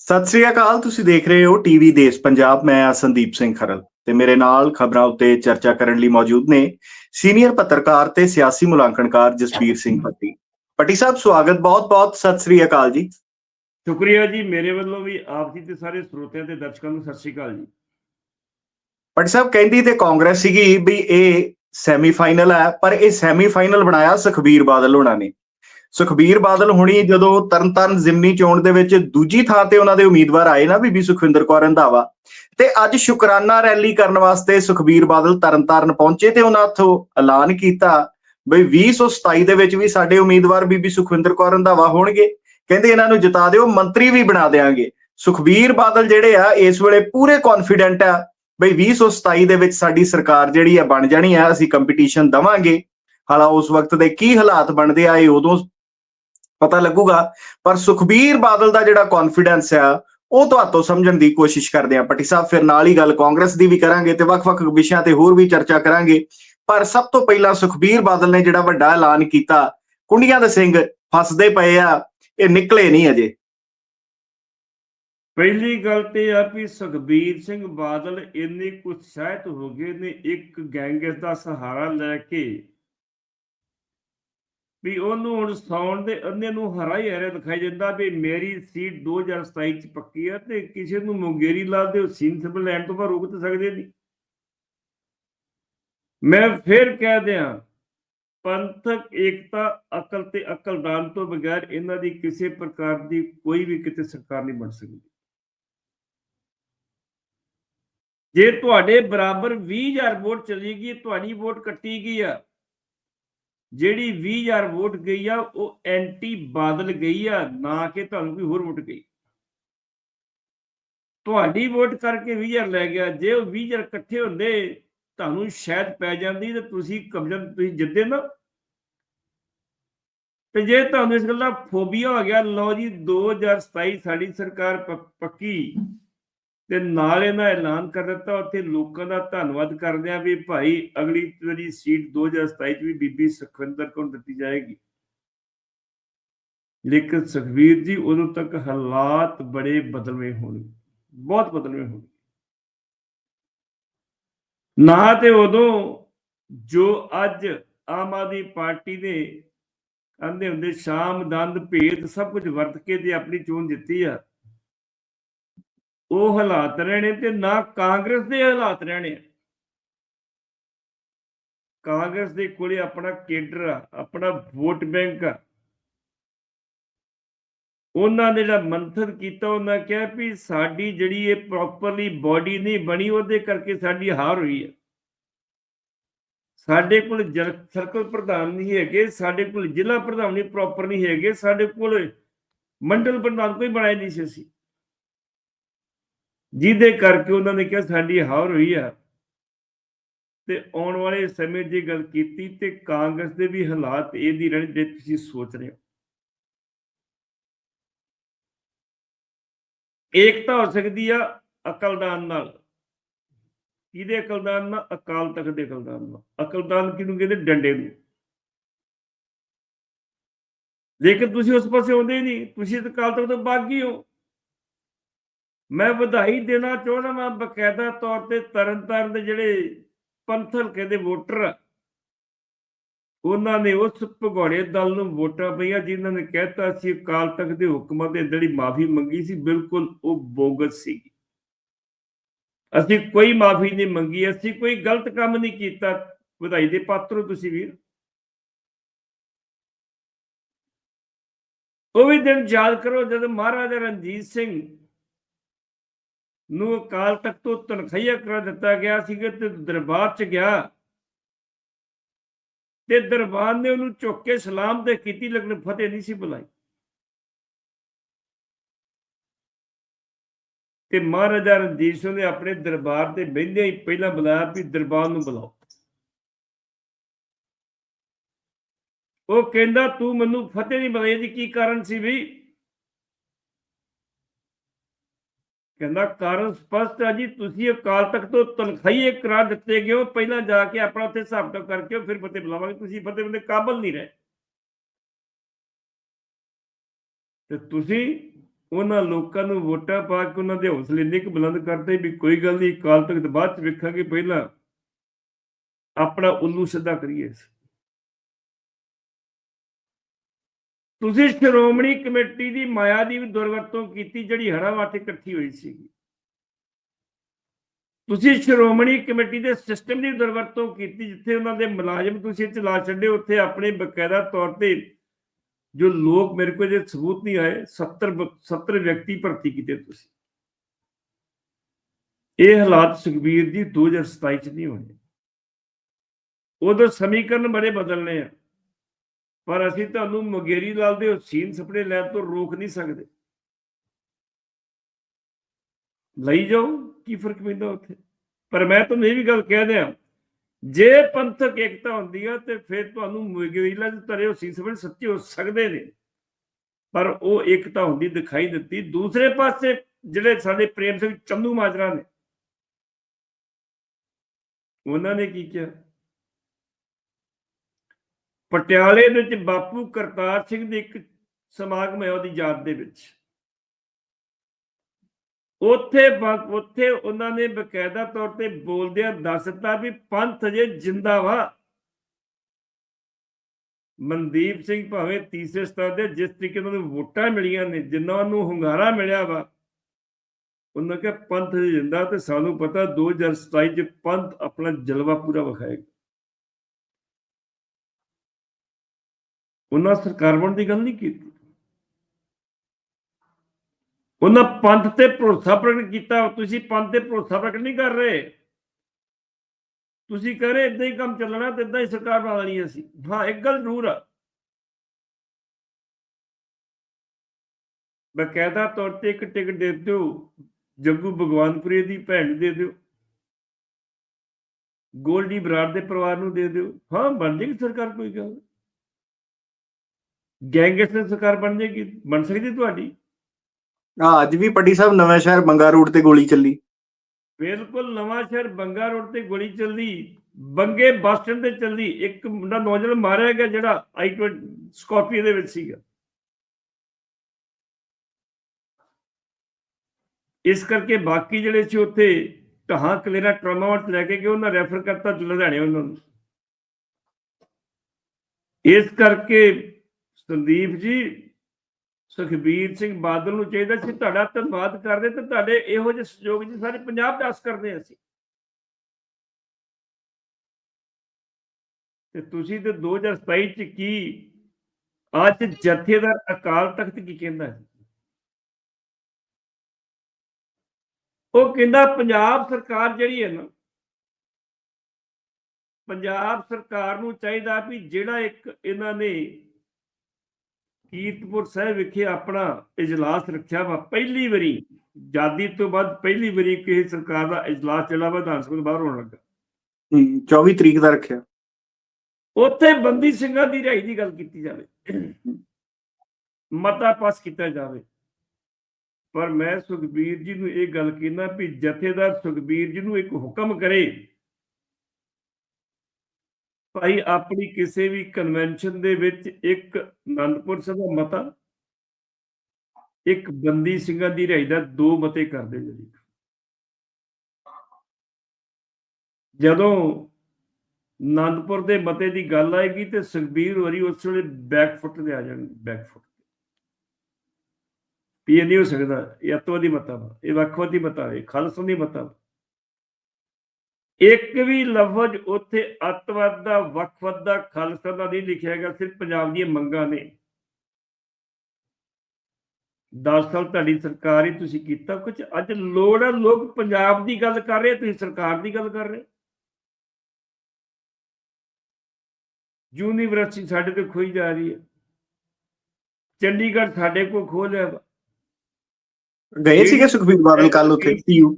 ਸਤਿ ਸ੍ਰੀ ਅਕਾਲ ਤੁਸੀਂ ਦੇਖ ਰਹੇ ਹੋ ਟੀਵੀ ਦੇਸ਼ ਪੰਜਾਬ ਮੈਂ ਆ ਸੰਦੀਪ ਸਿੰਘ ਖਰਲ ਤੇ ਮੇਰੇ ਨਾਲ ਖਬਰਾਂ ਉੱਤੇ ਚਰਚਾ ਕਰਨ ਲਈ ਮੌਜੂਦ ਨੇ ਸੀਨੀਅਰ ਪੱਤਰਕਾਰ ਤੇ ਸਿਆਸੀ ਮੁਲਾਂਕਣਕਾਰ ਜਸਵੀਰ ਸਿੰਘ ਪੱਟੀ ਪੱਟੀ ਸਾਹਿਬ ਸਵਾਗਤ ਬਹੁਤ-ਬਹੁਤ ਸਤਿ ਸ੍ਰੀ ਅਕਾਲ ਜੀ। ਸ਼ੁਕਰੀਆ ਜੀ ਮੇਰੇ ਵੱਲੋਂ ਵੀ ਆਪ ਜੀ ਤੇ ਸਾਰੇ ਸਰੋਤਿਆਂ ਤੇ ਦਰਸ਼ਕਾਂ ਨੂੰ ਸਤਿ ਸ਼੍ਰੀ ਅਕਾਲ ਜੀ। ਪੱਟੀ ਸਾਹਿਬ ਕਹਿੰਦੀ ਤੇ ਕਾਂਗਰਸ ਸੀਗੀ ਵੀ ਇਹ ਸੈਮੀਫਾਈਨਲ ਹੈ ਪਰ ਇਹ ਸੈਮੀਫਾਈਨਲ ਬਣਾਇਆ ਸੁਖਬੀਰ ਬਾਦਲ ਹੋਣਾ ਨੇ। ਸੁਖਬੀਰ ਬਾਦਲ ਹੁਣੀ ਜਦੋਂ ਤਰਨਤਾਰਨ ਜ਼ਿਮਨੀ ਚੋਣ ਦੇ ਵਿੱਚ ਦੂਜੀ ਥਾਂ ਤੇ ਉਹਨਾਂ ਦੇ ਉਮੀਦਵਾਰ ਆਏ ਨਾ ਬੀਬੀ ਸੁਖਵਿੰਦਰ ਕੌਰ ਰੰਧਾਵਾ, ਤੇ ਅੱਜ ਸ਼ੁਕਰਾਨਾ ਰੈਲੀ ਕਰਨ ਵਾਸਤੇ ਸੁਖਬੀਰ ਬਾਦਲ ਤਰਨਤਾਰਨ ਪਹੁੰਚੇ ਤੇ ਉਹਨਾਂ ਉੱਥੋਂ ਐਲਾਨ ਕੀਤਾ ਬਈ 2027 ਦੇ ਵਿੱਚ ਵੀ ਸਾਡੇ ਉਮੀਦਵਾਰ ਬੀਬੀ ਸੁਖਵਿੰਦਰ ਕੌਰ ਰੰਧਾਵਾ ਹੋਣਗੇ। ਕਹਿੰਦੇ ਇਹਨਾਂ ਨੂੰ ਜਿਤਾ ਦਿਓ, ਮੰਤਰੀ ਵੀ ਬਣਾ ਦੇਾਂਗੇ ਸੁਖਬੀਰ ਬਾਦਲ ਜਿਹੜੇ ਆ, ਇਸ ਵੇਲੇ ਪੂਰੇ ਕੌਨਫੀਡੈਂਟ ਆ ਬਈ 2027 ਦੇ ਵਿੱਚ ਸਾਡੀ ਸਰਕਾਰ ਜਿਹੜੀ ਆ ਬਣ ਜਾਣੀ ਆ, ਅਸੀਂ ਕੰਪੀਟੀਸ਼ਨ ਦਵਾਂਗੇ। ਹਾਲਾ ਉਸ ਵਕਤ ਦੇ ਕੀ ਹਾਲਾਤ ਬਣਦੇ ਆ, ਇਹ ਉਦੋਂ ਪਤਾ ਲੱਗੂਗਾ, ਪਰ ਸੁਖਬੀਰ ਬਾਦਲ ਦਾ ਜਿਹੜਾ ਕੌਨਫੀਡੈਂਸ ਆ, ਉਹ ਤੁਹਾਤੋਂ ਸਮਝਣ ਦੀ ਕੋਸ਼ਿਸ਼ ਕਰਦੇ ਆ ਪੱਟੀ ਸਾਹਿਬ, ਫਿਰ ਨਾਲ ਹੀ ਗੱਲ ਕਾਂਗਰਸ ਦੀ ਵੀ ਕਰਾਂਗੇ ਤੇ ਵੱਖ-ਵੱਖ ਵਿਸ਼ਿਆਂ ਤੇ ਹੋਰ ਵੀ ਚਰਚਾ ਕਰਾਂਗੇ। ਪਰ ਸਭ ਤੋਂ ਪਹਿਲਾਂ ਸੁਖਬੀਰ ਬਾਦਲ ਨੇ ਜਿਹੜਾ ਵੱਡਾ ਐਲਾਨ ਕੀਤਾ, ਕੁੰਡੀਆਂ ਦੇ ਸਿੰਘ ਫਸਦੇ ਪਏ ਆ, ਇਹ ਨਿਕਲੇ ਨਹੀਂ ਅਜੇ। ਪਹਿਲੀ ਗੱਲ ਤੇ ਆ ਵੀ ਸੁਖਬੀਰ ਸਿੰਘ ਬਾਦਲ ਇੰਨੇ ਉਤਸ਼ਾਹਿਤ ਹੋ ਗਏ ਨੇ, ਇੱਕ ਗੈਂਗਸ ਦਾ ਸਹਾਰਾ ਲੈ ਕੇ ਵੀ ਉਹਨੂੰ ਹੁਣ ਸੌਣ ਦੇ ਅੰਨੇ ਨੂੰ ਹਰਾ ਹੀ ਹਰਾ ਦਿਖਾਈ ਦਿੰਦਾ ਵੀ ਮੇਰੀ ਸੀਟ 2027 ਚ ਪੱਕੀ ਆ ਤੇ ਕਿਸੇ ਨੂੰ ਮੁੰਗੇਰੀ ਲਾ ਦੇ ਸੀਨ ਲੈਣ ਤੋਂ ਬਾਅਦ ਰੋਕ ਤਾਂ ਸਕਦੇ ਨਹੀਂ। ਮੈਂ ਫਿਰ ਕਹਿ ਦਿਆਂ, ਪੰਥਕ ਏਕਤਾ, ਅਕਲ ਤੇ ਅਕਲਦਾਨ ਤੋਂ ਬਗੈਰ ਇਹਨਾਂ ਦੀ ਕਿਸੇ ਪ੍ਰਕਾਰ ਦੀ ਕੋਈ ਵੀ ਕਿਤੇ ਸਰਕਾਰ ਨਹੀਂ ਬਣ ਸਕਦੀ। ਜੇ ਤੁਹਾਡੇ ਬਰਾਬਰ 20000 ਵੋਟ ਚਲੀ ਗਈ, ਤੁਹਾਡੀ ਵੋਟ ਕੱਟੀ ਗਈ ਆ ਜਿਹੜੀ 20000 ਵੋਟ ਗਈ ਆ, ਉਹ ਐਂਟੀ ਬਾਦਲ ਗਈ ਆ, ਨਾ ਕਿ ਤੁਹਾਨੂੰ ਕੋਈ ਹੋਰ ਵੋਟ ਗਈ। ਤੁਹਾਡੀ ਵੋਟ ਕਰਕੇ 20000 ਲੈ ਗਿਆ। ਜੇ ਉਹ 20000 ਇਕੱਠੇ ਹੁੰਦੇ, ਤੁਹਾਨੂੰ ਸ਼ਾਇਦ ਪੈ ਜਾਂਦੀ ਤੇ ਤੁਸੀਂ ਕਬਜ਼ਾ, ਤੁਸੀਂ ਜਿੱਦੇ ਨਾ। ਤੇ ਜੇ ਤੁਹਾਨੂੰ ਇਸ ਗੱਲ ਦਾ ਫੋਬੀਆ ਹੋ ਗਿਆ, ਲਓ ਜੀ 2027 ਸਾਡੀ ਸਰਕਾਰ ਪੱਕੀ। ਤੇ ਨਾਲ ਇਹਨਾਂ ਐਲਾਨ ਕਰ ਦਿੱਤਾ। ਉੱਥੇ ਲੋਕਾਂ ਦਾ ਧੰਨਵਾਦ ਕਰਦੇ ਆ ਵੀ ਭਾਈ ਅਗਲੀ ਵਾਰੀ ਸੀਟ 2027 ਚ ਵੀ ਬੀਬੀ ਸੁਖਵਿੰਦਰ ਕੋਲ ਦਿੱਤੀ ਜਾਏਗੀ। ਲੇਕਿਨ ਸੁਖਵੀਰ ਜੀ, ਉਦੋਂ ਤੱਕ ਹਾਲਾਤ ਬੜੇ ਬਦਲਵੇਂ ਹੋਣਗੇ। ਬਹੁਤ ਬਦਲਵੇਂ ਹੋਣਗੇ। ਨਾ ਤੇ ਉਦੋਂ ਜੋ ਅੱਜ ਆਮ ਆਦਮੀ ਪਾਰਟੀ ਨੇ ਕਹਿੰਦੇ ਹੁੰਦੇ, ਸ਼ਾਮ ਦੰਦ ਭੇਦ ਸਭ ਕੁਝ ਵਰਤ ਕੇ ਤੇ ਆਪਣੀ ਚੋਣ ਜਿੱਤੀ ਆ। ਉਹ ਹਾਲਾਤ ਰਹਿਣੇ ਤੇ ਨਾ ਕਾਂਗਰਸ ਦੇ ਹਾਲਾਤ ਰਹਿਣੇ ਕਾਂਗਰਸ ਦੇ ਕੋਲੇ ਆਪਣਾ ਕੇਡਰ ਆ, ਆਪਣਾ ਵੋਟ ਬੈਂਕ ਆ। ਉਹਨਾਂ ਨੇ ਜਿਹੜਾ ਮੰਥਨ ਕੀਤਾ, ਉਹਨਾਂ ਕਿਹਾ ਵੀ ਸਾਡੀ ਜਿਹੜੀ ਇਹ ਪ੍ਰੋਪਰਲੀ ਬਾਡੀ ਨਹੀਂ ਬਣੀ, ਉਹਦੇ ਕਰਕੇ ਸਾਡੀ ਹਾਰ ਹੋਈ ਹੈ ਸਾਡੇ ਕੋਲ ਜਰ- ਸਰਕਲ ਪ੍ਰਧਾਨ ਨਹੀਂ ਹੈਗੇ, ਸਾਡੇ ਕੋਲ ਜ਼ਿਲ੍ਹਾ ਪ੍ਰਧਾਨ ਨਹੀਂ ਪ੍ਰੋਪਰ ਨਹੀਂ ਹੈਗੇ, ਸਾਡੇ ਕੋਲ ਮੰਡਲ ਪ੍ਰਧਾਨ ਕੋਈ ਬਣਾਇਆ ਨਹੀਂ ਸੀ ਅਸੀਂ। ਜਿਹਦੇ ਕਰਕੇ ਉਹਨਾਂ ਨੇ ਕਿਹਾ, ਸਾਡੀ ਹਾਰ ਹੋਈ ਆ। ਤੇ ਆਉਣ ਵਾਲੇ ਸਮੇਂ ਦੀ ਗੱਲ ਕੀਤੀ ਤੇ ਕਾਂਗਰਸ ਦੇ ਵੀ ਹਾਲਾਤ ਇਹਦੀ ਰਹਿਣ ਜੇ ਤੁਸੀਂ ਸੋਚ ਰਹੇ ਹੋ। ਏਕਤਾ ਹੋ ਸਕਦੀ ਆ ਅਕਲਦਾਨ ਨਾਲ। ਕਿਹਦੇ ਅਕਲਦਾਨ ਨਾਲ? ਅਕਾਲ ਤਖਤ ਦੇ ਅਕਲਦਾਨ ਨਾਲ। ਅਕਲਦਾਨ ਕਿਹਨੂੰ ਕਹਿੰਦੇ? ਡੰਡੇ ਨੂੰ। ਲੇਕਿਨ ਤੁਸੀਂ ਉਸ ਪਾਸੇ ਆਉਂਦੇ ਹੀ ਨਹੀਂ। ਤੁਸੀਂ ਤਾਂ ਅਕਾਲ ਤਖਤ ਤੋਂ ਬਾਗੀ ਹੋ। ਮੈਂ ਵਧਾਈ ਦੇਣਾ ਚਾਹੁੰਦਾ ਮੈਂ ਬਕਾਇਦਾ ਤੌਰ ਤੇ ਤਰਨਤਾਰਨ ਦੇ ਜਿਹੜੇ ਪੰਥਲ ਕਹਿੰਦੇ ਵੋਟਰ ਉਹਨਾਂ ਨੇ ਉਸ ਭਗੌੜੇ ਦਲ ਨੂੰ ਵੋਟਾਂ ਪਈਆਂ ਜਿਨ੍ਹਾਂ ਨੇ ਕਹਿਤਾ ਸੀ ਅਕਾਲ ਤਖਤ ਦੇ ਹੁਕਮਾਂ ਦੇ ਜਿਹੜੀ ਮਾਫੀ ਮੰਗੀ ਸੀ। ਬਿਲਕੁਲ ਉਹ ਬੋਗਸ ਸੀ। ਅਸੀਂ ਕੋਈ ਮਾਫੀ ਨਹੀਂ ਮੰਗੀ, ਅਸੀਂ ਕੋਈ ਗਲਤ ਕੰਮ ਨਹੀਂ ਕੀਤਾ। ਵਧਾਈ ਦੇ ਪਾਤਰ ਹੋ ਤੁਸੀਂ ਵੀਰ। ਉਹ ਵੀ ਦਿਨ ਯਾਦ ਕਰੋ ਜਦੋਂ ਮਹਾਰਾਜਾ ਰਣਜੀਤ ਸਿੰਘ ਨੂੰ ਅਕਾਲ ਤਖਤ ਤੋਂ ਤਨਖਾਹੀਆ ਕਰਾ ਦਿੱਤਾ ਗਿਆ ਸੀਗਾ ਤੇ ਦਰਬਾਰ ਚ ਗਿਆ। ਤੇ ਦਰਬਾਰ ਨੇ ਉਹਨੂੰ ਚੁੱਕ ਕੇ ਸਲਾਮ ਤੇ ਕੀਤੀ, ਲੇਕਿਨ ਫਤਿਹ ਨਹੀਂ ਸੀ ਬੁਲਾਈ। ਤੇ ਮਹਾਰਾਜਾ ਰਣਜੀਤ ਸਿੰਘ ਨੇ ਆਪਣੇ ਦਰਬਾਰ ਤੇ ਬਹਿੰਦੇ ਹੀ ਪਹਿਲਾਂ ਬੁਲਾਇਆ ਵੀ ਦਰਬਾਰ ਨੂੰ ਬੁਲਾਓ। ਉਹ ਕਹਿੰਦਾ, ਤੂੰ ਮੈਨੂੰ ਫਤਿਹ ਨਹੀਂ ਬੁਲਾਈ ਜੀ ਕੀ ਕਾਰਨ ਸੀ ਵੀ ਕਹਿੰਦਾ ਕਾਰਨ ਸਪਸ਼ਟ ਹੈ ਜੀ, ਤੁਸੀਂ ਅਕਾਲ ਤਖਤ ਤੋਂ ਤਨਖਾਹੀਏ ਕਰਾ ਦਿੱਤੇ ਗਏ ਹੋ। ਪਹਿਲਾਂ ਜਾ ਕੇ ਆਪਣਾ ਉੱਥੇ ਹਿਸਾਬ ਕਿਤਾਬ ਕਰਕੇ ਫਿਰ ਫਤਿਹ ਬੁਲਾਵਾਂਗੇ। ਤੁਸੀਂ ਫਤਿਹ ਬੰਦੇ ਕਾਬਲ ਨਹੀਂ ਰਹੇ। ਤੇ ਤੁਸੀਂ ਉਹਨਾਂ ਲੋਕਾਂ ਨੂੰ ਵੋਟਾਂ ਪਾ ਕੇ ਉਹਨਾਂ ਦੇ ਹੌਸਲੇ ਇੰਨੇ ਕੁ ਬੁਲੰਦ ਕਰਦੇ ਵੀ ਕੋਈ ਗੱਲ ਨਹੀਂ, ਅਕਾਲ ਤਖ਼ਤ ਬਾਅਦ ਚ ਵੇਖਾਂਗੇ। ਪਹਿਲਾਂ ਆਪਣਾ ਉੱਲੂ ਸਿੱਧਾ ਕਰੀਏ। ਤੁਸੀਂ ਸ਼੍ਰੋਮਣੀ ਕਮੇਟੀ ਦੀ ਮਾਇਆ ਦੀ ਵੀ ਦੁਰਵਰਤੋਂ ਕੀਤੀ ਜਿਹੜੀ ਹੜਾ ਵਾਸਤੇ ਇਕੱਠੀ ਹੋਈ ਸੀ ਤੁਸੀਂ ਸ਼੍ਰੋਮਣੀ ਕਮੇਟੀ ਦੇ ਸਿਸਟਮ ਦੀ ਦੁਰਵਰਤੋਂ ਕੀਤੀ ਜਿੱਥੇ ਉਹਨਾਂ ਦੇ ਮੁਲਾਜ਼ਮ ਤੁਸੀਂ ਚਲਾ ਛੱਡੇ ਉੱਥੇ ਆਪਣੇ ਬਕਾਇਦਾ ਤੌਰ ਤੇ ਜੋ ਲੋਕ ਮੇਰੇ ਕੋਲ ਜੇ ਸਬੂਤ ਨਹੀਂ ਆਏ 70 ਬ- 70 ਵਿਅਕਤੀ ਭਰਤੀ ਕੀਤੇ ਤੁਸੀਂ। ਇਹ ਹਾਲਾਤ ਸੁਖਬੀਰ ਜੀ 2027 ਚ ਨਹੀਂ ਹੋਣੇ ਉਦੋਂ ਸਮੀਕਰਨ ਬੜੇ ਬਦਲਨੇ ਆ। ਪਰ ਅਸੀਂ ਤੁਹਾਨੂੰ ਮੁਗੇਰੀ ਲਾਲ ਦੇ ਹਸੀਨ ਸੁਪਨੇ ਲੈਣ ਤੋਂ ਰੋਕ ਨਹੀਂ ਸਕਦੇ। ਲਈ ਜਾਓ, ਕੀ ਫ਼ਰਕ ਪੈਂਦਾ ਉੱਥੇ? ਪਰ ਮੈਂ ਤੁਹਾਨੂੰ ਇਹ ਵੀ ਗੱਲ ਕਹਿ ਦਿਆਂ ਜੇ ਪੰਥਕ ਏਕਤਾ ਹੁੰਦੀ ਆ ਤੇ ਫਿਰ ਤੁਹਾਨੂੰ ਮੁਗੇਰੀ ਲਾਲ ਦੇ ਤਰੇ ਹਸੀਨ ਸੁਪਨੇ ਸੱਚੇ ਹੋ ਸਕਦੇ ਨੇ। ਪਰ ਉਹ ਏਕਤਾ ਹੁੰਦੀ ਦਿਖਾਈ ਦਿੱਤੀ। ਦੂਸਰੇ ਪਾਸੇ ਜਿਹੜੇ ਸਾਡੇ ਪ੍ਰੇਮ ਸਿੰਘ ਚੰਦੂ ਮਾਜਰਾ ਨੇ, ਉਹਨਾਂ ਨੇ ਕੀ ਕਿਹਾ? ਪਟਿਆਲੇ ਦੇ ਵਿੱਚ ਬਾਪੂ ਕਰਤਾਰ ਸਿੰਘ ਦੇ ਇੱਕ ਸਮਾਗਮ ਹੈ ਉਹਦੀ ਯਾਦ ਦੇ ਵਿੱਚ। ਉੱਥੇ ਉੱਥੇ ਉਹਨਾਂ ਨੇ ਬਕਾਇਦਾ ਤੌਰ ਤੇ ਬੋਲਦਿਆਂ ਦੱਸ ਦਿੱਤਾ ਵੀ ਪੰਥ ਜੇ ਜਿੰਦਾ ਵਾ। ਮਨਦੀਪ ਸਿੰਘ ਭਾਵੇਂ ਤੀਸਰੇ ਸਤਰ ਦੇ ਜਿਸ ਤਰੀਕੇ ਨਾਲ ਉਹਨੂੰ ਵੋਟਾਂ ਮਿਲੀਆਂ ਨੇ ਜਿਨ੍ਹਾਂ ਨੂੰ ਹੁੰਗਾਰਾ ਮਿਲਿਆ ਵਾ, ਉਹਨਾਂ ਕਿ ਪੰਥ ਜੇ ਜਿੰਦਾ ਤੇ ਸਾਨੂੰ ਪਤਾ 2027 ਚ ਪੰਥ ਆਪਣਾ ਜਲਵਾ ਪੂਰਾ ਵਿਖਾਏਗਾ। ਉਹਨਾਂ ਸਰਕਾਰ ਬਣਨ ਦੀ ਗੱਲ ਨਹੀਂ ਕੀਤੀ। ਉਹਨਾਂ ਪੰਥ ਤੇ ਭਰੋਸਾ ਪ੍ਰਗਟ ਕੀਤਾ, ਤੁਸੀਂ ਪੰਥ ਤੇ ਭਰੋਸਾ ਪ੍ਰਗਟ ਨਹੀਂ ਕਰ ਰਹੇ। ਤੁਸੀਂ ਕਹ ਰਹੇ ਇਦਾਂ ਹੀ ਕੰਮ ਚੱਲਣਾ ਤੇ ਇਦਾਂ ਹੀ ਸਰਕਾਰ ਬਣਾ ਲੈਣੀ ਅਸੀਂ। ਹਾਂ, ਇੱਕ ਗੱਲ ਜ਼ਰੂਰ ਆ। ਬਕਾਇਦਾ ਤੌਰ ਤੇ ਇੱਕ ਟਿਕਟ ਦੇ ਦਿਓ, ਜੱਗੂ ਭਗਵਾਨਪੁਰੇ ਦੀ ਭੈਣ ਦੇ ਦਿਓ। ਗੋਲਡੀ ਬਰਾੜ ਦੇ ਪਰਿਵਾਰ ਨੂੰ ਦੇ ਦਿਓ। ਹਾਂ, ਬਣ ਜੇਗੀ ਸਰਕਾਰ ਕੋਈ ਗੱਲ। ਗੈਂਗਸਟਰ ਸਰਕਾਰ ਬਣ ਜੇਗੀ ਬਣ ਸਕਦੀ ਤੁਹਾਡੀ? ਆ ਅੱਜ ਵੀ ਪੱਡੀ ਸਾਹਿਬ ਨਵਾਂ ਸ਼ਹਿਰ ਬੰਗਾ ਰੋਡ ਤੇ ਗੋਲੀ ਚੱਲੀ। ਬਿਲਕੁਲ ਨਵਾਂ ਸ਼ਹਿਰ ਬੰਗਾ ਰੋਡ ਤੇ ਗੋਲੀ ਚੱਲਦੀ ਬੰਗੇ ਬੱਸ ਸਟੈਂਡ ਤੇ ਚੱਲਦੀ। ਇੱਕ ਮੁੰਡਾ ਨੌਜਵਾਨ ਮਾਰਿਆ ਗਿਆ ਜਿਹੜਾ ਆਈ ਸਕਾਰਪੀਓ ਦੇ ਵਿੱਚ ਸੀਗਾ। ਇਸ ਕਰਕੇ ਬਾਕੀ ਜਿਹੜੇ ਸੀ ਉੱਥੇ ਢਾਹਾਂ ਕਲੇਰਾ ਟਰਾਮਾ ਵਾਰਡ ਲੈ ਕੇ ਗਏ ਉਹਨਾਂ ਰੈਫਰ ਕਰਤਾ ਲੁਧਿਆਣੇ ਉਹਨਾਂ ਨੂੰ ਇਸ ਕਰਕੇ ਸੰਦੀਪ ਜੀ, ਸੁਖਬੀਰ ਸਿੰਘ ਬਾਦਲ ਨੂੰ ਚਾਹੀਦਾ ਸੀ ਤੁਹਾਡਾ ਧੰਨਵਾਦ ਕਰਦੇ ਤੇ ਤੁਹਾਡੇ ਇਹੋ ਜਿਹੇ ਸਹਿਯੋਗ ਜੀ ਸਾਰੇ ਪੰਜਾਬ ਦਾ ਕਰਦੇ ਅਸੀਂ। ਤੇ ਤੁਸੀਂ ਤੇ 2027 ਚ ਕੀ ਅੱਜ ਜਥੇਦਾਰ ਅਕਾਲ ਤਖਤ ਕੀ ਕਹਿੰਦਾ ਹੈ? ਉਹ ਕਹਿੰਦਾ ਪੰਜਾਬ ਸਰਕਾਰ ਜਿਹੜੀ ਹੈ ਨਾ, ਪੰਜਾਬ ਸਰਕਾਰ ਨੂੰ ਚਾਹੀਦਾ ਵੀ ਜਿਹੜਾ ਇੱਕ ਇਹਨਾਂ ਨੇ ਕੀਰਤਪੁਰ ਸਾਹਿਬ ਵਿਖੇ ਆਪਣਾ ਇਜਲਾਸ ਰੱਖਿਆ ਵਾ। ਪਹਿਲੀ ਵਾਰੀ ਆਜ਼ਾਦੀ ਤੋਂ ਬਾਅਦ ਪਹਿਲੀ ਵਾਰੀ ਕਿਸੇ ਸਰਕਾਰ ਦਾ ਇਜਲਾਸ ਜਿਹੜਾ ਵਾ ਵਿਧਾਨ ਸਭਾ ਤੋਂ ਬਾਹਰ ਹੋਣ ਲੱਗਾ। ਹੂੰ 24 ਤਰੀਕ ਦਾ ਰੱਖਿਆ। ਉੱਥੇ ਬੰਦੀ ਸਿੰਘਾਂ ਦੀ ਰਿਹਾਈ ਦੀ ਗੱਲ ਕੀਤੀ ਜਾਵੇ। ਮਤਾ ਪਾਸ ਕੀਤਾ ਜਾਵੇ। ਪਰ ਮੈਂ ਸੁਖਬੀਰ ਜੀ ਨੂੰ ਇਹ ਗੱਲ ਕਹਿਣਾ ਵੀ ਜਥੇਦਾਰ ਸੁਖਬੀਰ ਜੀ ਨੂੰ ਇੱਕ ਹੁਕਮ ਕਰੇ ਭਾਈ ਆਪਣੀ ਕਿਸੇ ਵੀ ਕਨਵੈਨਸ਼ਨ ਦੇ ਵਿੱਚ ਇੱਕ ਅਨੰਦਪੁਰ ਸਾਹਿਬ ਦਾ ਮਤਾ, ਇੱਕ ਬੰਦੀ ਸਿੰਘਾਂ ਦੀ ਰਿਹਾਈ ਦਾ ਦੋ ਮਤੇ ਕਰਦੇ ਜੀ। ਜਦੋਂ ਅਨੰਦਪੁਰ ਦੇ ਮਤੇ ਦੀ ਗੱਲ ਆਏਗੀ ਤੇ ਸੁਖਬੀਰ ਹੋਰੀ ਉਸ ਵੇਲੇ ਬੈਕਫੁੱਟ ਤੇ ਆ ਜਾਣਗੇ ਬੈਕ ਫੁੱਟ ਵੀ ਇਹ ਨਹੀਂ ਹੋ ਸਕਦਾ, ਇਹ ਅੱਤਵਾਦੀ ਮਤਾ ਵਾ, ਇਹ ਵੱਖਵਾਦੀ ਮਤਾ ਹੈ ਖਾਲਸਾਨੀ ਮਤਾ ਵਾ। ਇੱਕ ਵੀ ਲਫ਼ਜ਼ ਉੱਥੇ ਅੱਤਵਾਦ ਦਾ ਵੱਖਵਾਦ ਦਾ ਖਾਲਸਾ ਦਾ ਨਹੀਂ ਲਿਖਿਆ ਗਿਆ ਸਿਰਫ ਪੰਜਾਬ ਦੀਆਂ ਮੰਗਾਂ ਨੇ। 10 ਸਾਲ ਤੁਹਾਡੀ ਸਰਕਾਰ ਹੀ ਤੁਸੀਂ ਕੀਤਾ ਕੁਝ ਅੱਜ ਲੋੜ ਹੈ ਲੋਕ ਪੰਜਾਬ ਦੀ ਗੱਲ ਕਰ ਰਹੇ ਤੁਸੀਂ ਸਰਕਾਰ ਦੀ ਗੱਲ ਕਰ ਰਹੇ। ਯੂਨੀਵਰਸਿਟੀ ਸਾਡੇ ਤੇ ਖੋਈ ਜਾ ਰਹੀ ਹੈ। ਚੰਡੀਗੜ੍ਹ ਸਾਡੇ ਕੋਲ ਲਿਆ ਵਾ। ਗਏ ਸੀਗੇ ਸੁਖਬੀਰ ਬਾਦਲ ਕੱਲ ਉੱਥੇ? ਟੀਯੂ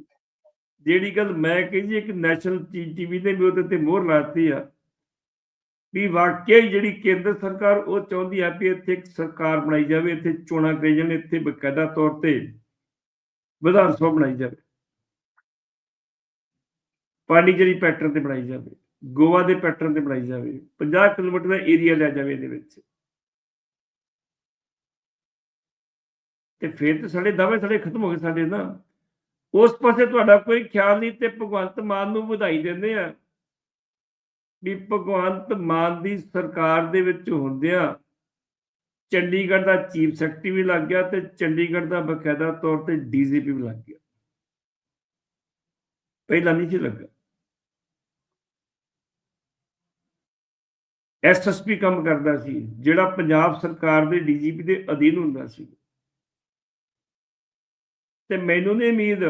ਜਿਹੜੀ ਗੱਲ ਮੈਂ ਕਹੀ ਜੀ ਇੱਕ ਨੈਸ਼ਨਲ ਟੀਵੀ ਨੇ ਵੀ ਉਹਦੇ ਤੇ ਮੋਹਰ ਲਾਤੀ ਆ, ਵੀ ਵਾਕਿਆ ਜਿਹੜੀ ਕੇਂਦਰ ਸਰਕਾਰ ਉਹ ਚਾਹੁੰਦੀ ਆ ਵੀ ਇੱਥੇ ਇੱਕ ਸਰਕਾਰ ਬਣਾਈ ਜਾਵੇ, ਇੱਥੇ ਚੋਣਾਂ ਕਰੀ ਜਾਣ, ਇੱਥੇ ਬਕਾਇਦਾ ਤੌਰ ਤੇ ਵਿਧਾਨ ਸਭਾ ਬਣਾਈ ਜਾਵੇ। ਪਾਂਡੀਚੇਰੀ ਪੈਟਰਨ ਤੇ ਬਣਾਈ ਜਾਵੇ, ਗੋਆ ਦੇ ਪੈਟਰਨ ਤੇ ਬਣਾਈ ਜਾਵੇ 50 ਕਿਲੋਮੀਟਰ ਦਾ ਏਰੀਆ ਲਿਆ ਜਾਵੇ ਇਹਦੇ ਵਿੱਚ। ਤੇ ਫਿਰ ਤੇ ਸਾਡੇ ਦਾਅਵੇ ਸਾਡੇ ਖਤਮ ਹੋ ਗਏ ਸਾਡੇ ਨਾ। ਉਸ ਪਾਸੇ ਤੁਹਾਡਾ ਕੋਈ ਖਿਆਲ ਨਹੀਂ ਤੇ ਭਗਵੰਤ ਮਾਨ ਨੂੰ ਵਧਾਈ ਦਿੰਦੇ ਆ ਵੀ ਭਗਵੰਤ ਮਾਨ ਦੀ ਸਰਕਾਰ ਦੇ ਵਿੱਚ ਹੁੰਦਿਆਂ ਚੰਡੀਗੜ੍ਹ ਦਾ ਚੀਫ ਸੈਕਟਰੀ ਵੀ ਲੱਗ ਗਿਆ ਤੇ ਚੰਡੀਗੜ੍ਹ ਦਾ ਬਕਾਇਦਾ ਤੌਰ ਤੇ ਡੀਜੀਪੀ ਵੀ ਲੱਗ ਗਿਆ। ਪਹਿਲਾਂ ਨਹੀਂ ਸੀ ਲੱਗਾ। ਐਸਐਸਪੀ ਕੰਮ ਕਰਦਾ ਸੀ, ਜਿਹੜਾ ਪੰਜਾਬ ਸਰਕਾਰ ਦੇ ਡੀਜੀਪੀ ਦੇ ਅਧੀਨ ਹੁੰਦਾ ਸੀ। ਤੇ ਮੈਨੂੰ ਨਹੀਂ ਉਮੀਦ।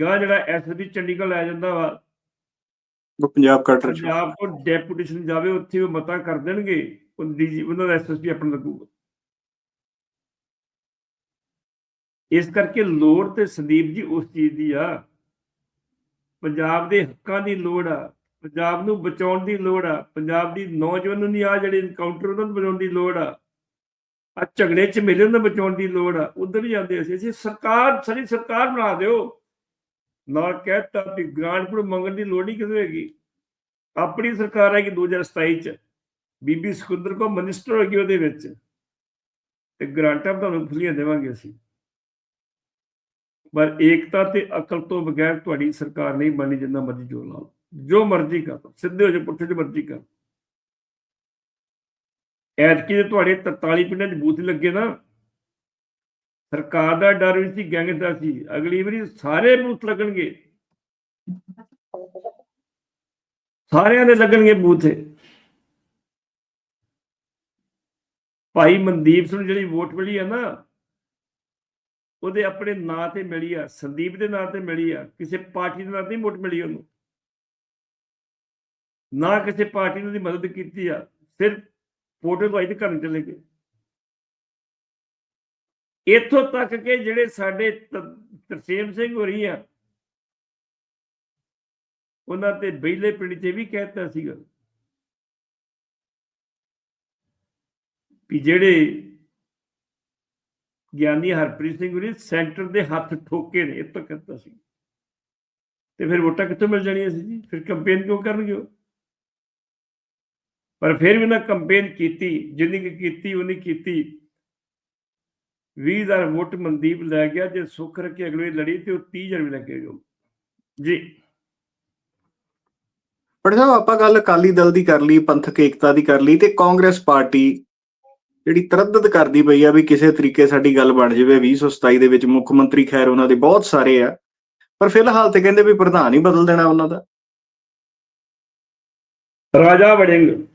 ਗਾ ਜਿਹੜਾ ਐਸਐਸਪੀ ਚੰਡੀਗੜ੍ਹ ਲੈ ਜਾਂਦਾ ਵਾ ਉਹ ਪੰਜਾਬ ਕਟਰ ਚ ਪੰਜਾਬ ਕੋਲ ਡੈਪੂਟੇਸ਼ਨ ਜਾਵੇ ਉੱਥੇ ਉਹ ਮਤਾ ਕਰ ਦੇਣਗੇ ਉਹ ਡੀਜੀ ਉਹਨਾਂ ਦਾ ਐਸਐਸਪੀ ਆਪਣਾ ਲੱਗੂਗਾ। ਇਸ ਕਰਕੇ ਲੋੜ ਤੇ ਸੰਦੀਪ ਜੀ ਉਸ ਚੀਜ਼ ਦੀ ਆ। ਪੰਜਾਬ ਦੇ ਹੱਕਾਂ ਦੀ ਲੋੜ ਆ ਪੰਜਾਬ ਨੂੰ ਬਚਾਉਣ ਦੀ ਲੋੜ ਆ ਪੰਜਾਬ ਦੀ ਨੌਜਵਾਨਾਂ ਦੀ ਆ ਜਿਹੜੇ ਇਨਕਾਊਂਟਰ ਉਹਨਾਂ ਨੂੰ ਬਚਾਉਣ ਦੀ ਲੋੜ ਆ। ਆ ਝਗੜੇ ਚ ਮਿਲੇ ਉਹਨਾਂ ਨੂੰ ਬਚਾਉਣ ਦੀ ਲੋੜ ਆ, ਉਧਰ ਵੀ ਜਾਂਦੇ ਅਸੀਂ ਅਸੀਂ ਸਰਕਾਰ, ਸਾਡੀ ਸਰਕਾਰ ਬਣਾ ਦਿਓ। ਨਾਲ ਕਹਿਤਾ ਵੀ ਗ੍ਰਾਂਟ ਕੋਲ ਮੰਗਣ ਦੀ ਲੋੜ ਹੀ ਕਿਦੋਂ ਹੈਗੀ। ਆਪਣੀ ਸਰਕਾਰ ਹੈ ਕਿ 2027 ਚ, ਬੀਬੀ ਸੁਖਿੰਦਰ ਕੋ ਮਿਨਿਸਟਰ ਹੋ ਗਈ ਉਹਦੇ ਵਿੱਚ। ਤੇ ਗ੍ਰਾਂਟਾਂ ਤੁਹਾਨੂੰ ਫੁੱਲੀਆਂ ਦੇਵਾਂਗੇ ਅਸੀਂ। ਪਰ ਏਕਤਾ ਤੇ ਅਕਲ ਤੋਂ ਬਗੈਰ ਤੁਹਾਡੀ ਸਰਕਾਰ ਨਹੀਂ ਬਣੀ ਜਿੰਨਾ ਮਰਜ਼ੀ ਜੋਰ ਲਾ ਜੋ ਮਰਜ਼ੀ ਕਰ ਸਿੱਧੇ ਹੋ ਜਾ ਪੁੱਠੇ ਚ ਮਰਜ਼ੀ ਕਰ ਐਤਕੀ ਦੇ ਤੁਹਾਡੇ 43 ਪਿੰਡਾਂ 'ਚ ਬੂਥ ਲੱਗੇ ਨਾ, ਸਰਕਾਰ ਦਾ ਡਰ ਵੀ ਸੀ, ਗੈਂਗ ਦਾ ਸੀ, ਅਗਲੀ ਵਾਰੀ ਸਾਰੇ ਬੂਥ ਲੱਗਣਗੇ। ਸਾਰਿਆਂ ਦੇ ਲੱਗਣਗੇ ਬੂਥੇ। ਭਾਈ ਮਨਦੀਪ ਸਿੰਘ ਨੂੰ ਜਿਹੜੀ ਵੋਟ ਮਿਲੀ ਆ ਨਾ, ਉਹਦੇ ਆਪਣੇ ਨਾਂ ਤੇ ਮਿਲੀ ਆ, ਸੰਦੀਪ ਦੇ ਨਾਂ ਤੇ ਮਿਲੀ ਆ, ਕਿਸੇ ਪਾਰਟੀ ਦੇ ਨਾਂ ਤੇ ਨਹੀਂ ਵੋਟ ਮਿਲੀ ਉਹਨੂੰ। ਨਾ ਕਿਸੇ ਪਾਰਟੀ ਨੇ ਉਹਦੀ ਮਦਦ ਕੀਤੀ ਆ, ਸਿਰਫ ਫੋਟੋ ਤੋਂ ਤੇ ਘਰ ਚਲੇ ਗਏ। ਇੱਥੋਂ ਤੱਕ ਕਿ ਜਿਹੜੇ ਸਾਡੇ ਤਰਸੇਮ ਸਿੰਘ ਹੋ ਰਹੀ ਆ, ਉਹਨਾਂ ਤੇ ਬੈਲੇ ਪਿੰਡ 'ਚ ਇਹ ਵੀ ਕਹਿਤਾ ਸੀਗਾ ਵੀ ਜਿਹੜੇ ਗਿਆਨੀ ਹਰਪ੍ਰੀਤ ਸਿੰਘ ਹੋਰੀ ਸੈਂਟਰ ਦੇ ਹੱਥ ਠੋਕੇ ਨੇ, ਇਹ ਤਾਂ ਕਹਿਤਾ ਸੀ। ਤੇ ਫਿਰ ਵੋਟਾਂ ਕਿੱਥੋਂ ਮਿਲ ਜਾਣੀਆਂ ਸੀ ਜੀ? ਫਿਰ ਕੰਪੇਨ ਕਿਉਂ ਕਰਨਗੇ ਉਹ? ਪਰ ਫਿਰ ਵੀ ਉਹਨਾਂ ਕੰਪੇਨ ਕੀਤੀ ਜਿੰਨੀ ਕੁ ਕੀਤੀ ਉਨੀ ਕੀਤੀ। 20000 ਵੋਟ ਮਨਦੀਪ ਲੈ ਗਿਆ ਜੇ ਸੁੱਖ ਰੱਖੇ ਅਗਲੇ ਲੜੀ ਤੇ ਉਹ 30000 ਵੀ ਲੱਗੇਗਾ ਜੀ। ਪਰ ਸਾਹਿਬ ਆਪਾਂ ਗੱਲ ਅਕਾਲੀ ਦਲ ਦੀ ਕਰ ਲਈ ਪੰਥਕ ਏਕਤਾ ਦੀ ਕਰ ਲਈ ਤੇ ਕਾਂਗਰਸ ਪਾਰਟੀ ਜਿਹੜੀ ਤਰੱਦਦ ਕਰਦੀ ਪਈ ਆ ਵੀ ਕਿਸੇ ਤਰੀਕੇ ਸਾਡੀ ਗੱਲ ਬਣ ਜਾਵੇ 2027 ਦੇ ਵਿੱਚ ਮੁੱਖ ਮੰਤਰੀ ਖੈਰ ਉਹਨਾਂ ਦੇ ਬਹੁਤ ਸਾਰੇ ਆ ਪਰ ਫਿਲਹਾਲ ਤੇ ਕਹਿੰਦੇ ਵੀ ਪ੍ਰਧਾਨ ਹੀ ਬਦਲ ਦੇਣਾ ਉਹਨਾਂ ਦਾ। ਰਾਜਾ ਵੜਿੰਗ।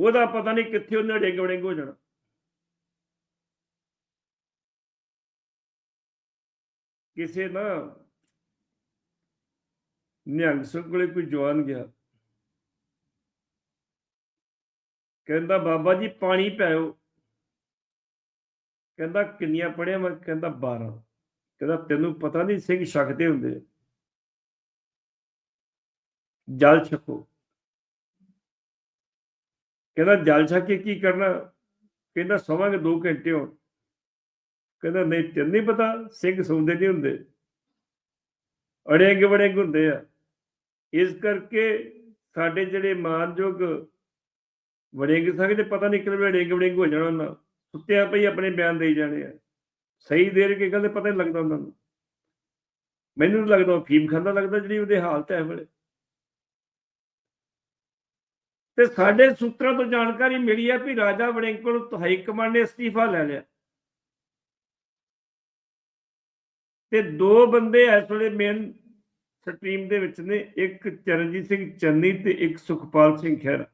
ਉਹਦਾ ਪਤਾ ਨਹੀਂ ਕਿੱਥੇ ਉਹਨੇ ਡਿੰਗ ਵੜਿੰਗ ਹੋ ਜਾਣਾ। ਕਿਸੇ ਨਾ ਨਿਹੰਗ ਸਿੰਘ ਕੋਲੇ ਕੋਈ ਜਵਾਨ ਗਿਆ। ਕਹਿੰਦਾ, ਬਾਬਾ ਜੀ, ਪਾਣੀ ਪਿਆਓ ਕਹਿੰਦਾ, ਕਿੰਨੀਆਂ ਪੜਿਆ ਮੈਂ? ਕਹਿੰਦਾ 12 ਕਹਿੰਦਾ, ਤੈਨੂੰ ਪਤਾ ਨਹੀਂ ਸਿੰਘ ਛਕਦੇ ਹੁੰਦੇ ਜਲ ਛਕੋ। ਕਹਿੰਦਾ ਜਲ ਛੱਕ ਕੇ ਕੀ ਕਰਨਾ? ਕਹਿੰਦਾ ਸੌਵਾਂਗੇ 2 ਘੰਟੇ ਹੋਣ ਕਹਿੰਦਾ ਨਹੀਂ, ਤੈਨੂੰ ਨਹੀਂ ਪਤਾ, ਸਿੰਘ ਸੌਂਦੇ ਨਹੀਂ ਹੁੰਦੇ। ਅੜੇਂਗੇ ਬੜੇਂਗੇ ਹੁੰਦੇ ਆ। ਇਸ ਕਰਕੇ ਸਾਡੇ ਜਿਹੜੇ ਮਾਨਯੋਗ ਵੜੇਂਗੇ ਸੰਗ ਤੇ ਪਤਾ ਨਹੀਂ ਕਿਵੇਂ ਅੜੇਂਗੇ ਬੜੇਂਗੇ ਹੋ ਜਾਣਾ ਉਹਨਾਂ। ਸੁੱਤਿਆਂ ਪਈ ਆਪਣੇ ਬਿਆਨ ਦੇਈ ਜਾਣੇ ਆ। ਸਹੀ ਦੇਰ ਕੇ ਕਹਿੰਦੇ ਪਤਾ ਨਹੀਂ ਲੱਗਦਾ ਉਹਨਾਂ ਨੂੰ। ਮੈਨੂੰ ਨੀ ਲੱਗਦਾ ਉਹ ਫੀਮ ਖਾਂਦਾ ਲੱਗਦਾ ਜਿਹੜੀ ਉਹਦੇ ਹਾਲਤ ਹੈ ਇਹ ਵੇਲੇ। ਤੇ ਸਾਡੇ ਸੂਤਰਾਂ ਤੋਂ ਜਾਣਕਾਰੀ ਮਿਲੀ ਹੈ ਵੀ ਰਾਜਾ ਵੜਿੰਗ ਹਾਈ ਕਮਾਂਡ ਨੇ ਅਸਤੀਫਾ ਲੈ ਲਿਆ। ਤੇ ਦੋ ਬੰਦੇ ਇਸ ਵੇਲੇ ਮੇਨ ਸਟ੍ਰੀਮ ਦੇ ਵਿੱਚ ਨੇ, ਇੱਕ ਚਰਨਜੀਤ ਸਿੰਘ ਚੰਨੀ ਤੇ ਇੱਕ ਸੁਖਪਾਲ ਸਿੰਘ ਖਹਿਰਾ।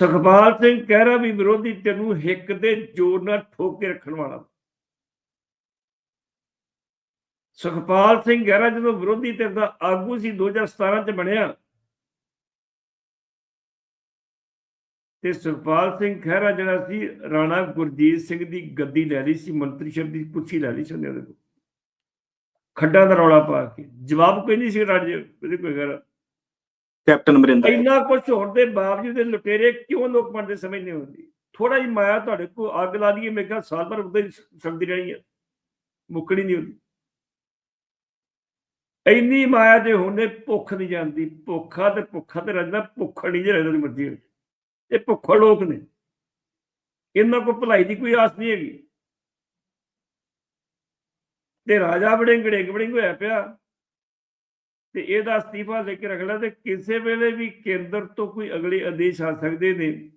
ਸੁਖਪਾਲ ਸਿੰਘ ਖਹਿਰਾ ਵੀ ਵਿਰੋਧੀ ਧਿਰ ਨੂੰ ਹਿੱਕ ਦੇ ਜੋਰ ਨਾਲ ਠੋਕ ਕੇ ਰੱਖਣ ਵਾਲਾ। ਸੁਖਪਾਲ ਸਿੰਘ ਖਹਿਰਾ ਜਦੋਂ ਵਿਰੋਧੀ ਧਿਰ ਦਾ ਆਗੂ ਸੀ 2017 ਚ ਬਣਿਆ ਤੇ ਸੁਖਪਾਲ ਸਿੰਘ ਖਹਿਰਾ ਜਿਹੜਾ ਸੀ ਰਾਣਾ ਗੁਰਜੀਤ ਸਿੰਘ ਦੀ ਗੱਦੀ ਲੈ ਲਈ ਸੀ ਮੰਤਰੀਸ਼ਪ ਦੀ ਕੁਰਸੀ ਲੈ ਲਈ ਸੀ ਉਹਨੇ ਉਹਦੇ ਕੋਲ। ਖੱਡਾਂ ਦਾ ਰੌਲਾ ਪਾ ਕੇ। ਜਵਾਬ ਕੋਈ ਨਹੀਂ ਸੀ ਰਾਜੇ ਉਹਦੇ ਕੋਈ ਗੱਲ। ਕੈਪਟਨ ਅਮਰਿੰਦਰ। ਇੰਨਾ ਕੁਝ ਹੋਣ ਦੇ ਬਾਵਜੂਦ ਇਹ ਲੁਟੇਰੇ ਕਿਉਂ ਲੋਕ ਬਣਦੇ ਸਮਝ ਨਹੀਂ ਆਉਂਦੀ ਥੋੜਾ ਜਿਹੀ ਮਾਇਆ ਤੁਹਾਡੇ ਕੋ ਅੱਗ ਲਾ ਲਈਏ ਮੇਰੇ ਖਿਆਲ ਸਾਲ ਭਰ ਉੱਤੇ ਸਕਦੀ ਰਹਿਣੀ ਹੈ ਮੁੱਕਣੀ ਨਹੀਂ ਹੁੰਦੀ। ਇੰਨੀ ਮਾਇਆ ਦੇ ਹੁੰਦੇ ਭੁੱਖ ਨਹੀਂ ਜਾਂਦੀ ਭੁੱਖਾ ਤੇ ਭੁੱਖਾ ਤੇ ਰਹਿੰਦਾ ਭੁੱਖ ਨਹੀਂ ਜੇ ਰਹਿੰਦਾ ਦੀ ਮਰਜ਼ੀ ਹੋਵੇ। ਇਹ ਭੁੱਖਾ ਲੋਕ ਨੇ। ਇਹਨਾਂ ਕੋ ਭਲਾਈ ਦੀ ਕੋਈ ਆਸ ਨਹੀਂ ਹੈਗੀ। ਤੇ ਰਾਜਾ ਬੜੇ ਗੜੇਗ ਬੜਿੰਗ ਹੋਇਆ ਪਿਆ। ਤੇ ਇਹਦਾ ਅਸਤੀਫਾ ਲੈ ਕੇ ਰੱਖ ਲਿਆ ਤੇ ਕਿਸੇ ਵੇਲੇ ਵੀ ਕੇਂਦਰ ਤੋਂ ਕੋਈ ਅਗਲੇ ਆਦੇਸ਼ ਆ ਸਕਦੇ ਨੇ।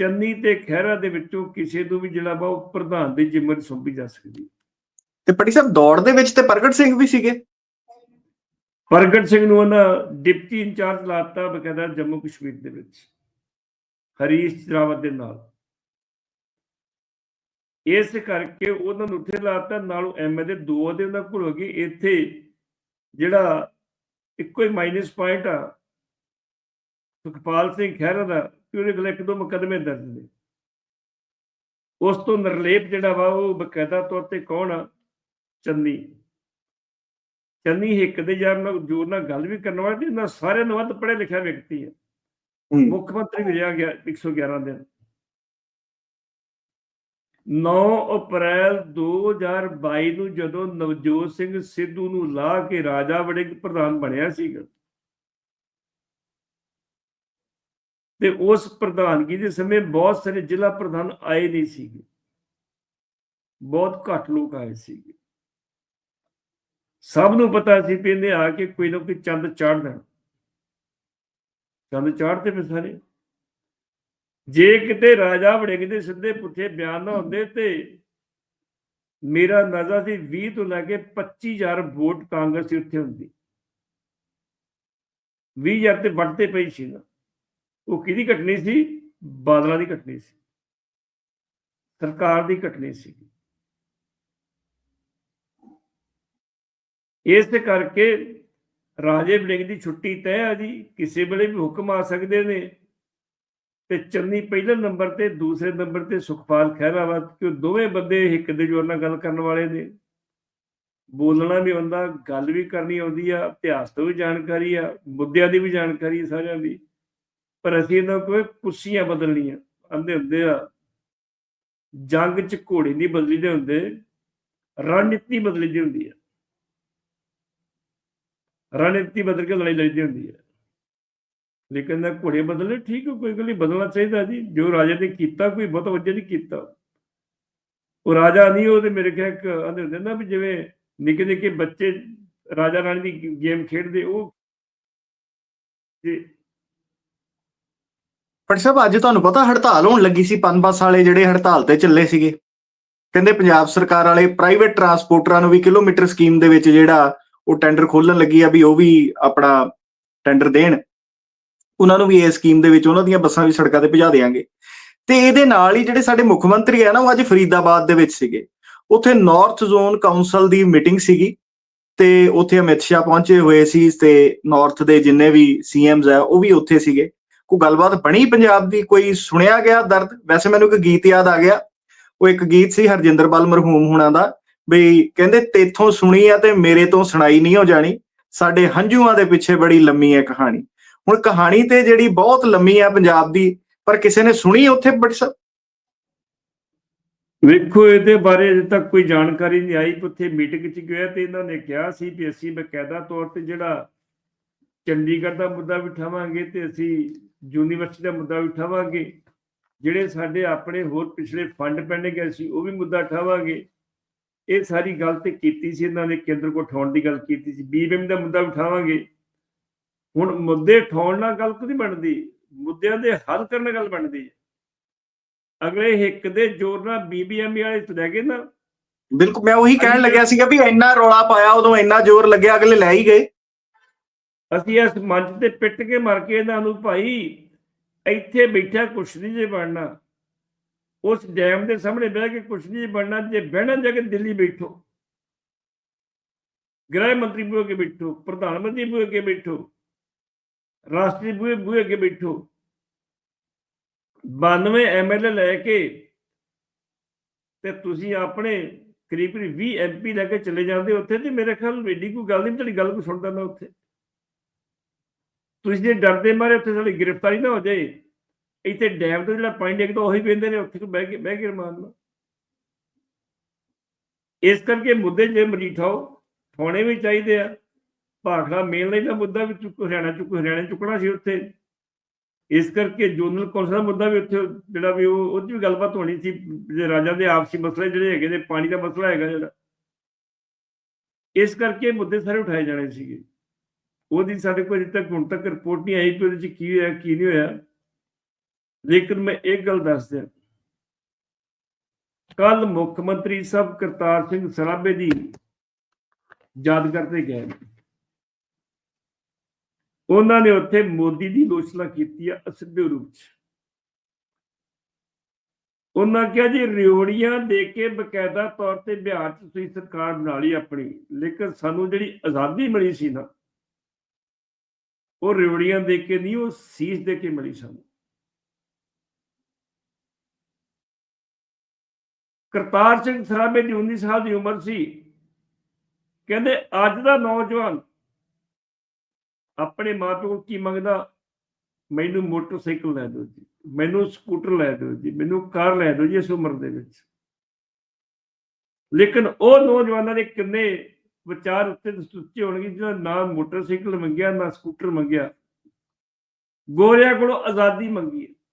ਚੰਨੀ ਤੇ ਖਹਿਰਾ ਦੇ ਵਿੱਚੋਂ ਕਿਸੇ ਨੂੰ ਵੀ ਜਿਹੜਾ ਵਾ ਉਹ ਪ੍ਰਧਾਨ ਦੀ ਜ਼ਿੰਮੇਵਾਰੀ ਸੌਂਪੀ ਜਾ ਸਕਦੀ। ਤੇ ਪਟੀ ਸਾਹਿਬ ਦੌੜ ਦੇ ਵਿੱਚ ਤੇ ਪ੍ਰਗਟ ਸਿੰਘ ਵੀ ਸੀਗੇ। ਪ੍ਰਗਟ ਸਿੰਘ ਨੂੰ ਉਹਨਾਂ ਡਿਪਟੀ ਇੰਚਾਰਜ ਲਾਤਾ ਬਕਾਇਦਾ ਜੰਮੂ ਕਸ਼ਮੀਰ ਦੇ ਵਿੱਚ। ਹਰੀਸ਼ ਰਾਵਤ ਦੇ ਨਾਲ। ਇਸ ਕਰਕੇ ਉਹਨਾਂ ਨੂੰ ਉੱਥੇ ਲਾਤਾ, ਨਾਲੋਂ ਐਮਏ ਦੇ ਦੋ ਦੇ ਉਹਨਾਂ ਕੋਲ ਹੋ ਗਏ। ਇੱਥੇ ਜਿਹੜਾ ਇੱਕੋ ਹੀ ਮਾਈਨਸ ਪੁਆਇੰਟ ਆ, ਸੁਖਪਾਲ ਸਿੰਘ ਖਹਿਰਾ ਦਾ, ਕਿ ਉਹਦੇ ਕੋਲ ਇੱਕ ਦੋ ਮੁਕਦਮੇ ਦਰਜ ਨੇ। ਉਸ ਤੋਂ ਨਿਰਲੇਪ ਜਿਹੜਾ ਵਾ, ਉਹ ਬਕਾਇਦਾ ਤੌਰ ਤੇ ਕੌਣ ਆ? ਚੰਨੀ। ਚੰਨੀ ਇੱਕ ਦੇ ਯਾਰ ਨਾਲ ਜੋਰ ਨਾਲ ਗੱਲ ਵੀ ਕਰਨ ਵਾਲਾ ਤੇ ਇਹਨਾਂ ਸਾਰਿਆਂ ਨੂੰ ਵੱਧ ਪੜ੍ਹਿਆ ਲਿਖਿਆ ਵਿਅਕਤੀ ਹੈ ਮੁੱਖ ਮੰਤਰੀ ਵੀ ਰਿਹਾ ਗਿਆ 111 ਦਿਨ। 9 ਅਪ੍ਰੈਲ 2022 ਨੂੰ ਜਦੋਂ ਨਵਜੋਤ ਸਿੰਘ ਸਿੱਧੂ ਨੂੰ ਲਾ ਕੇ ਰਾਜਾ ਵੜਿੰਗ ਪ੍ਰਧਾਨ ਬਣਿਆ ਸੀਗਾ। ਤੇ ਉਸ ਪ੍ਰਧਾਨਗੀ ਦੇ ਸਮੇਂ? ਬਹੁਤ ਸਾਰੇ ਜ਼ਿਲ੍ਹਾ ਪ੍ਰਧਾਨ ਆਏ ਨਹੀਂ ਸੀਗੇ। ਬਹੁਤ ਘੱਟ ਲੋਕ ਆਏ ਸੀਗੇ। ਸਭ ਨੂੰ ਪਤਾ ਸੀ ਵੀ ਇਹਨੇ ਆ ਕੇ ਕੋਈ ਨਾ ਕੋਈ ਚੰਦ ਚਾੜ ਦੇਣਾ। ਚੰਦ ਚਾੜਦੇ ਪਏ ਸਾਰੇ। ਜੇ ਕਿਤੇ ਰਾਜਾ ਵੜਿੰਗ ਦੇ ਸਿੱਧੇ ਪੁੱਠੇ ਬਿਆਨ ਨਾ ਹੁੰਦੇ ਤੇ ਮੇਰਾ ਅੰਦਾਜ਼ਾ ਸੀ 20 ਤੋਂ ਲੈ ਕੇ 25000 ਵੋਟ ਕਾਂਗਰਸ ਦੀ ਉੱਥੇ ਹੁੰਦੀ। 20000 ਤੇ ਵੱਟਦੇ ਪਈ ਸੀ ਨਾ। ਉਹ ਕਿਹਦੀ ਘਟਨੀ ਸੀ? ਬਾਦਲਾਂ ਦੀ ਘਟਨੀ ਸੀ। ਸਰਕਾਰ ਦੀ ਘਟਨੀ ਸੀ। ਇਸ ਕਰਕੇ ਰਾਜੇ ਵੜਿੰਗ ਦੀ ਛੁੱਟੀ ਤੈਅ ਆ ਜੀ, ਕਿਸੇ ਵੇਲੇ ਵੀ ਹੁਕਮ ਆ ਸਕਦੇ ਨੇ। ਤੇ ਚੰਨੀ ਪਹਿਲੇ ਨੰਬਰ ਤੇ, ਦੂਸਰੇ ਨੰਬਰ ਤੇ ਸੁਖਪਾਲ ਖਹਿਰਾ ਵਾ ਕਿ ਦੋਵੇਂ ਬੰਦੇ ਇੱਕ ਦੇ ਜੋਰ ਨਾਲ ਗੱਲ ਕਰਨ ਵਾਲੇ ਨੇ। ਬੋਲਣਾ ਵੀ ਆਉਂਦਾ, ਗੱਲ ਵੀ ਕਰਨੀ ਆਉਂਦੀ ਆ, ਇਤਿਹਾਸ ਤੋਂ ਵੀ ਜਾਣਕਾਰੀ ਆ, ਮੁੱਦਿਆਂ ਦੀ ਵੀ ਜਾਣਕਾਰੀ ਸਾਰਿਆਂ ਦੀ। ਪਰ ਅਸੀਂ ਇਹਨਾਂ ਕੋਲ ਕੁਰਸੀਆਂ ਬਦਲਣੀਆਂ, ਆਂਦੇ ਹੁੰਦੇ ਆ, ਜੰਗ 'ਚ ਘੋੜੇ ਨਹੀਂ ਬਦਲੀ ਦੇ ਹੁੰਦੇ, ਰਣਨੀਤੀ ਬਦਲੀ ਦੀ ਹੁੰਦੀ ਆ। ਰਣਨੀਤੀ ਬਦਲ ਕੇ ਲੜਾਈ ਲੜਦੀ ਹੁੰਦੀ ਹੈ। ਲੇਕਿਨ ਨਾ ਘੋੜੇ ਬਦਲੇ ਠੀਕ ਹੈ, ਕੋਈ ਗੱਲ ਨਹੀਂ, ਬਦਲਣਾ ਚਾਹੀਦਾ ਜੀ। ਜੋ ਰਾਜਾ ਨੇ ਕੀਤਾ, ਕੋਈ ਬਹੁਤ ਵਧੀਆ ਨਹੀਂ ਕੀਤਾ। ਉਹ ਰਾਜਾ ਨਹੀਂ ਉਹ ਤੇ ਮੇਰੇ ਖਿਆਲ ਇੱਕ ਹੁੰਦੇ ਨਾ ਵੀ ਜਿਵੇਂ ਨਿੱਕੇ ਨਿੱਕੇ ਬੱਚੇ ਰਾਜਾ ਰਾਣੀ ਦੀ ਗੇਮ ਖੇਡਦੇ, ਉਹ ਜੀ ਪਟੀ ਸਾਹਿਬ ਅੱਜ ਤੁਹਾਨੂੰ ਪਤਾ ਹੜਤਾਲ ਹੋਣ ਲੱਗੀ ਸੀ। ਪੰਜ ਬੱਸ ਵਾਲੇ ਜਿਹੜੇ ਹੜਤਾਲ ਤੇ ਚੱਲੇ ਸੀਗੇ। ਕਹਿੰਦੇ ਪੰਜਾਬ ਸਰਕਾਰ ਵਾਲੇ ਪ੍ਰਾਈਵੇਟ ਟਰਾਂਸਪੋਰਟਰਾਂ ਨੂੰ ਵੀ ਕਿਲੋਮੀਟਰ ਸਕੀਮ ਦੇ ਵਿੱਚ ਜਿਹੜਾ ਉਹ ਟੈਂਡਰ ਖੋਲਣ ਲੱਗੀ ਆ ਵੀ ਉਹ ਵੀ ਆਪਣਾ ਟੈਂਡਰ ਦੇਣ। ਉਹਨਾਂ ਨੂੰ ਵੀ ਇਹ ਸਕੀਮ ਦੇ ਵਿੱਚ ਉਹਨਾਂ ਦੀਆਂ ਬੱਸਾਂ ਵੀ ਸੜਕਾਂ ਤੇ ਭਜਾ ਦੇਾਂਗੇ ਤੇ ਇਹਦੇ ਨਾਲ ਹੀ ਜਿਹੜੇ ਸਾਡੇ ਮੁੱਖ ਮੰਤਰੀ ਆ ਨਾ, ਉਹ ਅੱਜ ਫਰੀਦਾਬਾਦ ਦੇ ਵਿੱਚ ਸੀਗੇ। ਉੱਥੇ ਨਾਰਥ ਜ਼ੋਨ ਕਾਉਂਸਲ ਦੀ ਮੀਟਿੰਗ ਸੀਗੀ ਤੇ ਉੱਥੇ ਅਮਿਤ ਸ਼ਾਹ ਪਹੁੰਚੇ ਹੋਏ ਸੀ ਤੇ ਨਾਰਥ ਦੇ ਜਿੰਨੇ ਵੀ ਸੀਐਮਸ ਆ, ਉਹ ਵੀ ਉੱਥੇ ਸੀਗੇ। ਕੋਈ ਗੱਲਬਾਤ ਬਣੀ ਪੰਜਾਬ ਦੀ? ਕੋਈ ਸੁਣਿਆ ਗਿਆ ਦਰਦ? ਵੈਸੇ ਮੈਨੂੰ ਇੱਕ ਗੀਤ ਯਾਦ ਆ ਗਿਆ। ਉਹ ਇੱਕ ਗੀਤ ਸੀ ਹਰਜਿੰਦਰ ਬਲ ਮਰਹੂਮ ਹੁਣਾਂ ਦਾ। ਬਈ ਕਹਿੰਦੇ ਤੇਥੋਂ ਸੁਣੀ ਆ ਤੇ ਮੇਰੇ ਤੋਂ ਸੁਣਾਈ ਨਹੀਂ ਹੋ ਜਾਣੀ। ਸਾਡੇ ਹੰਝੂਆਂ ਦੇ ਪਿੱਛੇ ਬੜੀ ਲੰਮੀ ਹੈ ਕਹਾਣੀ। ਹੁਣ ਕਹਾਣੀ ਤੇ ਜਿਹੜੀ ਬਹੁਤ ਲੰਮੀ ਆ ਪੰਜਾਬ ਦੀ, ਪਰ ਕਿਸੇ ਨੇ ਸੁਣੀ ਉੱਥੇ ਬੜੀ ਵੇਖੋ ਇਹਦੇ ਬਾਰੇ ਅਜੇ ਤੱਕ ਕੋਈ ਜਾਣਕਾਰੀ ਨਹੀਂ ਆਈ ਉੱਥੇ ਮੀਟਿੰਗ 'ਚ ਗਿਆ ਤੇ ਇਹਨਾਂ ਨੇ ਕਿਹਾ ਸੀ ਵੀ ਅਸੀਂ ਬਕਾਇਦਾ ਤੌਰ ਤੇ ਜਿਹੜਾ ਚੰਡੀਗੜ੍ਹ ਦਾ ਮੁੱਦਾ ਵੀ ਉਠਾਵਾਂਗੇ ਤੇ ਅਸੀਂ ਯੂਨੀਵਰਸਿਟੀ ਦਾ ਮੁੱਦਾ ਵੀ ਉਠਾਵਾਂਗੇ ਜਿਹੜੇ ਸਾਡੇ ਆਪਣੇ ਹੋਰ ਪਿਛਲੇ ਫੰਡ ਪੈਂਡਿੰਗ ਹੈ ਸੀ, ਉਹ ਵੀ ਮੁੱਦਾ ਉਠਾਵਾਂਗੇ। ਇਹ ਸਾਰੀ ਗੱਲ ਤੇ ਕੀਤੀ ਸੀ ਇਹਨਾਂ ਨੇ ਕੇਂਦਰ ਕੋ ਉਠਾਉਣ ਦੀ ਗੱਲ ਕੀਤੀ ਸੀ। ਬੀਬੀਐਮ ਦਾ ਮੁੱਦਾ ਉਠਾਵਾਂਗੇ। ਹੁਣ ਮੁੱਦੇ ਉਠਾਉਣ ਨਾਲ ਗੱਲ ਕੋਈ ਬਣਦੀ। ਮੁੱਦਿਆਂ ਦੇ ਹੱਲ ਕਰਨ ਨਾਲ ਗੱਲ ਬਣਦੀ ਹੈ। ਅਗਲੇ ਹਿੱਕ ਦੇ ਜ਼ੋਰ ਨਾਲ ਬੀਬੀਐਮ ਵਾਲੇ ਤੁਰ ਗਏ ਨਾ। ਬਿਲਕੁਲ ਮੈਂ ਉਹੀ ਕਹਿਣ ਲੱਗਿਆ ਸੀਗਾ ਵੀ ਇੰਨਾ ਰੌਲਾ ਪਾਇਆ ਉਦੋਂ ਇੰਨਾ ਜ਼ੋਰ ਲੱਗਿਆ ਅਗਲੇ ਲੈ ਹੀ ਗਏ। ਅਸੀਂ ਇਸ ਮੰਚ ਤੇ ਪਿੱਟ ਕੇ ਮਰ ਕੇ ਇਹਨਾਂ ਨੂੰ ਭਾਈ ਇੱਥੇ ਬੈਠਾ ਕੁਛ ਨਹੀਂ ਜੇ ਬਣਨਾ। ਉਸ ਡੈਮ ਦੇ ਸਾਹਮਣੇ ਬਹਿ ਕੇ ਕੁਛ ਨਹੀਂ ਬਣਨਾ, ਜੇ ਬਹਿਣਾ ਜਾ ਕੇ ਦਿੱਲੀ ਬੈਠੋ। ਗ੍ਰਹਿ ਮੰਤਰੀ ਬੂਹੇ ਅੱਗੇ ਬੈਠੋ, ਪ੍ਰਧਾਨ ਮੰਤਰੀ ਬੂਹੇ ਅੱਗੇ ਬੈਠੋ, ਰਾਸ਼ਟਰੀ ਬੂਹੇ ਬੂਹੇ ਅੱਗੇ ਬੈਠੋ। 92 ਐਮਐਲਏ ਲੈ ਕੇ ਤੇ ਤੁਸੀਂ ਆਪਣੇ ਕਰੀਬ ਕਰੀਬ 20 ਐਮਪੀ ਲੈ ਕੇ ਚਲੇ ਜਾਂਦੇ ਉੱਥੇ ਤੇ ਮੇਰੇ ਖਿਆਲ ਏਡੀ ਕੋਈ ਗੱਲ ਨਹੀਂ ਤੁਹਾਡੀ ਗੱਲ ਕੋਈ ਸੁਣਦਾ ਨਾ ਉੱਥੇ। ਤੁਸੀਂ ਜੇ ਡਰਦੇ ਮਾਰੇ, ਉੱਥੇ ਸਾਡੀ ਗ੍ਰਿਫਤਾਰੀ ਨਾ ਹੋ ਜਾਏ। ਇੱਥੇ ਡੈਮ ਤੋਂ ਜਿਹੜਾ ਪਾਣੀ ਡਿੱਗਦਾ ਉਹੀ ਵੇਂਦੇ ਨੇ, ਉੱਥੇ ਬਹਿ ਕੇ ਬਹਿ ਕੇ ਰਮਾਨ ਨਾਲ। ਇਸ ਕਰਕੇ ਮੁੱਦੇ ਜੇ ਮਰੀਠਾਓ ਹੋਣੇ ਵੀ ਚਾਹੀਦੇ ਆ। ਭਾਖੜਾ ਮੇਨ ਲਈ ਦਾ ਮੁੱਦਾ ਵੀ ਚੁੱਕ, ਹਰਿਆਣਾ ਚੁੱਕ, ਹਰਿਆਣਾ ਚੁੱਕਣਾ ਸੀ ਉੱਥੇ। ਇਸ ਕਰਕੇ ਜੋਨਲ ਕੌਂਸਲ ਦਾ ਮੁੱਦਾ ਵੀ ਉੱਥੇ, ਜਿਹੜਾ ਵੀ ਉਹ ਉਹ ਵੀ ਗੱਲਬਾਤ ਹੋਣੀ ਸੀ ਜੇ ਰਾਜਾਂ ਦੇ ਆਪਸੀ ਮਸਲੇ ਜਿਹੜੇ ਹੈਗੇ ਨੇ, ਪਾਣੀ ਦਾ ਮਸਲਾ ਹੈਗਾ ਜਿਹੜਾ। ਇਸ ਕਰਕੇ ਮੁੱਦੇ ਸਾਰੇ ਉਠਾਏ ਜਾਣੇ ਸੀਗੇ। ਉਹਦੀ ਸਾਡੇ ਕੋਲ ਅਜੇ ਤੱਕ ਹੁਣ ਤੱਕ ਰਿਪੋਰਟ ਨਹੀਂ ਆਈ ਕਿ ਉਹਦੇ 'ਚ ਕੀ ਹੋਇਆ, ਕੀ ਨਹੀਂ ਹੋਇਆ। ਲੇਕਿਨ ਮੈਂ ਇੱਕ ਗੱਲ ਦੱਸ ਦਿਆਂ। ਕੱਲ ਮੁੱਖ ਮੰਤਰੀ ਸਾਹਿਬ ਕਰਤਾਰ ਸਿੰਘ ਸਰਾਭੇ ਦੀ ਯਾਦ ਕਰਦੇ ਗਏ ਉਹਨਾਂ ਨੇ ਉੱਥੇ ਮੋਦੀ ਦੀ ਲੋਚਨਾ ਕੀਤੀ ਆ ਅਸਿੱਧੇ ਰੂਪ ਚ। ਉਹਨਾਂ ਕਿਹਾ ਜੀ, ਰਿਓੜੀਆਂ ਦੇ ਕੇ ਬਕਾਇਦਾ ਤੌਰ ਤੇ ਬਿਹਾਰ ਚ ਤੁਸੀਂ ਸਰਕਾਰ ਬਣਾ ਲਈ ਆਪਣੀ, ਲੇਕਿਨ ਸਾਨੂੰ ਜਿਹੜੀ ਆਜ਼ਾਦੀ ਮਿਲੀ ਸੀ ਨਾ, ਉਹ ਰਿਓੜੀਆਂ ਦੇ ਕੇ ਨਹੀਂ, ਉਹ ਸੀਸ ਦੇ ਕੇ ਮਿਲੀ ਸਾਨੂੰ। ਕਰਤਾਰ ਸਿੰਘ ਸਰਾਭੇ ਦੀ 19 ਸਾਲ ਦੀ ਉਮਰ ਸੀ। ਕਹਿੰਦੇ, ਅੱਜ ਦਾ ਨੌਜਵਾਨ ਆਪਣੇ ਮਾਪਿਓ ਕੋਲ ਕੀ ਮੰਗਦਾ? ਮੈਨੂੰ ਮੋਟਰਸਾਈਕਲ ਲੈ ਦਿਓ ਜੀ, ਮੈਨੂੰ ਸਕੂਟਰ ਲੈ ਦਿਓ ਜੀ, ਮੈਨੂੰ ਕਾਰ ਲੈ ਦਿਓ ਜੀ ਇਸ ਉਮਰ ਦੇ ਵਿੱਚ। ਲੇਕਿਨ ਉਹ ਨੌਜਵਾਨਾਂ ਦੇ ਕਿੰਨੇ ਵਿਚਾਰ ਉੱਤੇ ਸੁੱਚੇ ਹੋਣਗੇ, ਜਿਹਨਾਂ ਨਾ ਮੋਟਰਸਾਈਕਲ ਮੰਗਿਆ, ਨਾ ਸਕੂਟਰ ਮੰਗਿਆ। ਗੋਰਿਆਂ ਕੋਲੋਂ ਆਜ਼ਾਦੀ ਮੰਗੀ। ਹੈ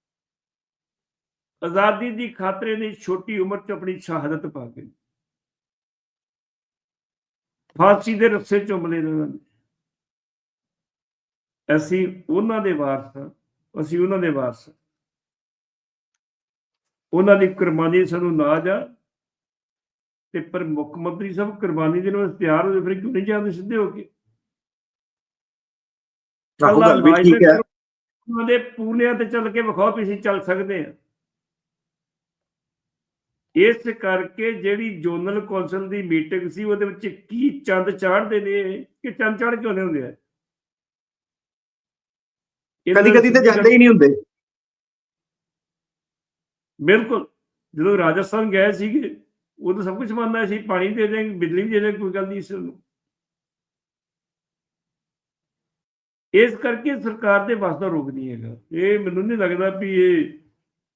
ਆਜ਼ਾਦੀ ਦੀ ਖਾਤਰੇ ਨੇ ਛੋਟੀ ਉਮਰ 'ਚ ਆਪਣੀ ਸ਼ਹਾਦਤ ਪਾ ਕੇ ਫਾਂਸੀ ਦੇ ਰੱਸੇ ਚੁੰਮਲੇ ਨੇ ਉਹਨਾਂ ਨੇ ਅਸੀਂ ਉਹਨਾਂ ਦੇ ਵਾਰਸ ਹਾਂ ਅਸੀਂ ਉਹਨਾਂ ਦੇ ਵਾਰਸ ਹਾਂ। ਉਹਨਾਂ ਦੀ ਕੁਰਬਾਨੀ ਸਾਨੂੰ ਨਾਜ ਆ ਤੇ ਪਰ ਮੁੱਖ ਮੰਤਰੀ ਸਾਹਿਬ ਕੁਰਬਾਨੀ ਦੇ ਨਾਲ ਤਿਆਰ ਹੋਏ ਫਿਰ ਕਿਉਂ ਨਹੀਂ ਜਾਂਦੇ ਸਿੱਧੇ ਹੋ ਕੇ? ਗੱਲ ਵੀ ਕੱਲ੍ਹ ਠੀਕ ਹੈ। ਉਹਨਾਂ ਦੇ ਪੂਲਿਆਂ ਤੇ ਚੱਲ ਕੇ ਵਿਖਾਓ ਵੀ ਅਸੀਂ ਚੱਲ ਸਕਦੇ ਹਾਂ ਇਸ ਕਰਕੇ ਜਿਹੜੀ ਜੋਨਲ ਕੌਂਸਲ ਦੀ ਮੀਟਿੰਗ ਸੀ ਉਹਦੇ ਵਿੱਚ ਕੀ ਚੰਦ ਚਾੜਦੇ ਨੇ? ਕਿ ਚੰਦ ਚਾੜ ਕਿਉਂ ਨਹੀਂ ਹੁੰਦੇ ਕਦੀ ਕਦੀ ਤਾਂ ਜਾਂਦੇ ਹੀ ਨਹੀਂ ਹੁੰਦੇ। ਬਿਲਕੁਲ। ਜਦੋਂ ਰਾਜਸਥਾਨ ਗਏ ਸੀਗੇ ਉਦੋਂ ਸਭ ਕੁਝ ਮੰਨਦਾ ਸੀ ਪਾਣੀ ਦੇ ਦੇਂਗੇ ਬਿਜਲੀ ਵੀ ਦੇ ਦੇਂਗੇ ਕੋਈ ਗੱਲ ਨਹੀਂ ਇਸ ਨੂੰ। ਇਸ ਕਰਕੇ ਸਰਕਾਰ ਦੇ ਵੱਸ ਦਾ ਰੋਕ ਨਹੀਂ ਹੈਗਾ। ਇਹ ਮੈਨੂੰ ਨਹੀਂ ਲੱਗਦਾ ਵੀ ਇਹ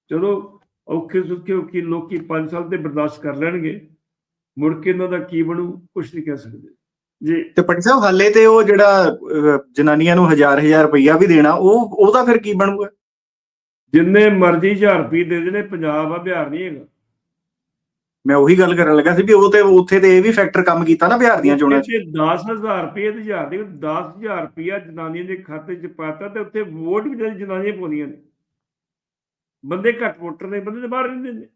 ਚਲੋ ਔਖੇ ਸੁੱਖੇ ਔਖੀ ਲੋਕੀ 5 ਸਾਲ ਤੇ ਬਰਦਾਸ਼ਤ ਕਰ ਲੈਣਗੇ। ਮੁੜ ਕੇ ਇਹਨਾਂ ਦਾ ਕੀ ਬਣੂ ਕੁਝ ਨਹੀਂ ਕਹਿ ਸਕਦੇ। ਜੀ ਤੇ ਪਟਿ ਸਾਹਿਬ ਹਾਲੇ ਤੇ ਉਹ ਜਿਹੜਾ ਜਨਾਨੀਆਂ ਨੂੰ ਹਜ਼ਾਰ ਹਜ਼ਾਰ ਰੁਪਈਆ ਵੀ ਦੇਣਾ ਉਹ ਉਹਦਾ ਫਿਰ ਕੀ ਬਣੂਗਾ? ਜਿੰਨੇ ਮਰਜ਼ੀ ਹਜ਼ਾਰ ਰੁਪਏ ਦੇ ਦੇਣੇ ਪੰਜਾਬ ਆ ਬਿਹਾਰ ਨਹੀਂ ਹੈਗਾ। ਮੈਂ ਉਹੀ ਗੱਲ ਕਰਨ ਲੱਗਾ ਸੀ ਵੀ ਉਹ ਤੇ ਉੱਥੇ ਤੇ ਇਹ ਵੀ ਫੈਕਟਰ ਕੰਮ ਕੀਤਾ ਨਾ ਬਿਹਾਰ ਦੀਆਂ ਚੋਣਾਂ 'ਚ। ਉੱਥੇ 10000 ਰੁਪਏ ਤੇ ਹਜ਼ਾਰ ਦੇ 10000 ਰੁਪਇਆ ਜਨਾਨੀਆਂ ਦੇ ਖਾਤੇ 'ਚ ਪਾਤਾ ਤੇ ਉੱਥੇ ਵੋਟ ਵੀ ਜਨਾਨੀਆਂ ਪਾਉਂਦੀਆਂ ਨੇ। ਬੰਦੇ ਘੱਟ ਵੋਟਰ ਨੇ, ਬੰਦੇ ਬਾਹਰ ਰਹਿੰਦੇ ਨੇ।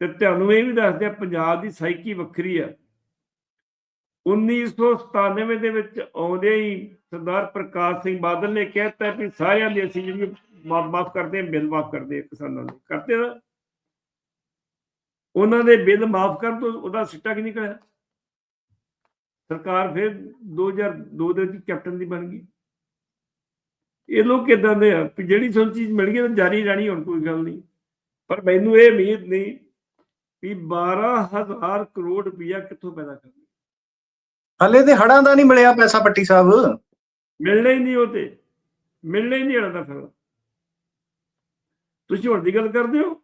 ਤੇ ਤੁਹਾਨੂੰ ਇਹ ਵੀ ਦੱਸਦੇ ਆ, ਪੰਜਾਬ ਦੀ ਸਾਈਕੀ ਵੱਖਰੀ ਆ। 1997 ਦੇ ਵਿੱਚ ਆਉਂਦੇ ਹੀ ਸਰਦਾਰ ਪ੍ਰਕਾਸ਼ ਸਿੰਘ ਬਾਦਲ ਨੇ ਕਹਿਤਾ ਵੀ ਸਾਰਿਆਂ ਦੀ ਅਸੀਂ ਜਿਹੜੀ ਮਾਫ ਕਰਦੇ ਹਾਂ, ਬਿੱਲ ਮਾਫ ਕਰਦੇ ਹਾਂ ਕਿਸਾਨਾਂ ਨੂੰ ਕਰਦੇ ਨਾ। ਉਹਨਾਂ ਦੇ ਬਿੱਲ ਮਾਫ ਕਰਨ ਤੋਂ ਉਹਦਾ ਸਿੱਟਾ ਕੀ ਨਿਕਲਿਆ? ਸਰਕਾਰ ਫਿਰ 2002 ਦੇ ਵਿੱਚ ਕੈਪਟਨ ਦੀ ਬਣ ਗਈ। ਇਹ ਲੋਕ ਕਿਦਾਂ ਦੇ ਆ? ਜਿਹੜੀ ਸਾਨੂੰ ਚੀਜ਼ ਮਿਲ ਗਈ ਤਾਂ ਜਾਰੀ ਰਹਿਣੀ ਹੁਣ ਕੋਈ ਗੱਲ ਨਹੀਂ। ਪਰ ਮੈਨੂੰ ਇਹ ਉਮੀਦ ਨਹੀਂ ਵੀ 12000 ਕਰੋੜ ਰੁਪਇਆ ਕਿੱਥੋਂ ਪੈਦਾ ਕਰਨਾ ਹਾਲੇ ਤੇ ਹੜਾਂ ਦਾ ਨਹੀਂ ਮਿਲਿਆ ਪੈਸਾ ਪੱਟੀ ਸਾਹਿਬ। ਮਿਲਣਾ ਹੀ ਨਹੀਂ ਉਹ ਤੇ। ਮਿਲਣਾ ਹੀ ਨਹੀਂ ਹੜਾ ਦਾ ਫਿਰ। ਤੁਸੀਂ ਹੁਣ ਦੀ ਗੱਲ ਕਰਦੇ ਹੋ?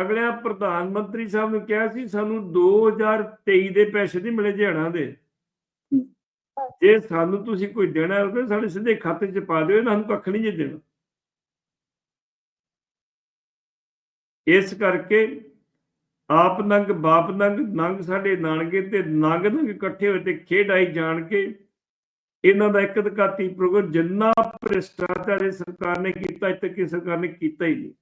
ਅਗਲਿਆਂ ਪ੍ਰਧਾਨ ਮੰਤਰੀ ਸਾਹਿਬ ਨੇ ਕਿਹਾ ਸੀ ਸਾਨੂੰ 2023 ਦੇ ਪੈਸੇ ਨਹੀਂ ਮਿਲੇ ਜਹਾਣਾ ਦੇ। ਜੇ ਸਾਨੂੰ ਤੁਸੀਂ ਕੋਈ ਦੇਣਾ ਹੋਵੇ ਸਾਡੇ ਸਿੱਧੇ ਖਾਤੇ 'ਚ ਪਾ ਦਿਓ, ਇਹਨਾਂ ਨੂੰ ਕੱਖ ਨਹੀਂ ਜੇ ਦੇਣਾ। ਇਸ ਕਰਕੇ ਆਪ ਨੰਗ, ਬਾਪ ਨੰਗ ਨੰਗ ਸਾਡੇ ਨਾਨਕੇ ਤੇ ਨੰਗ ਨੰਗ ਇਕੱਠੇ ਹੋਏ ਤੇ ਖੇਡ ਆਈ ਜਾਣ ਕੇ ਇਹਨਾਂ ਦਾ ਇੱਕ ਅਧਿਕਾਤੀ ਪ੍ਰੋਗਰਾਮ ਜਿੰਨਾ ਭ੍ਰਿਸ਼ਟਾਚਾਰ ਇਹ ਸਰਕਾਰ ਨੇ ਕੀਤਾ, ਇੱਥੇ ਤੱਕ ਸਰਕਾਰ ਨੇ ਕੀਤਾ ਹੀ ਨਹੀਂ।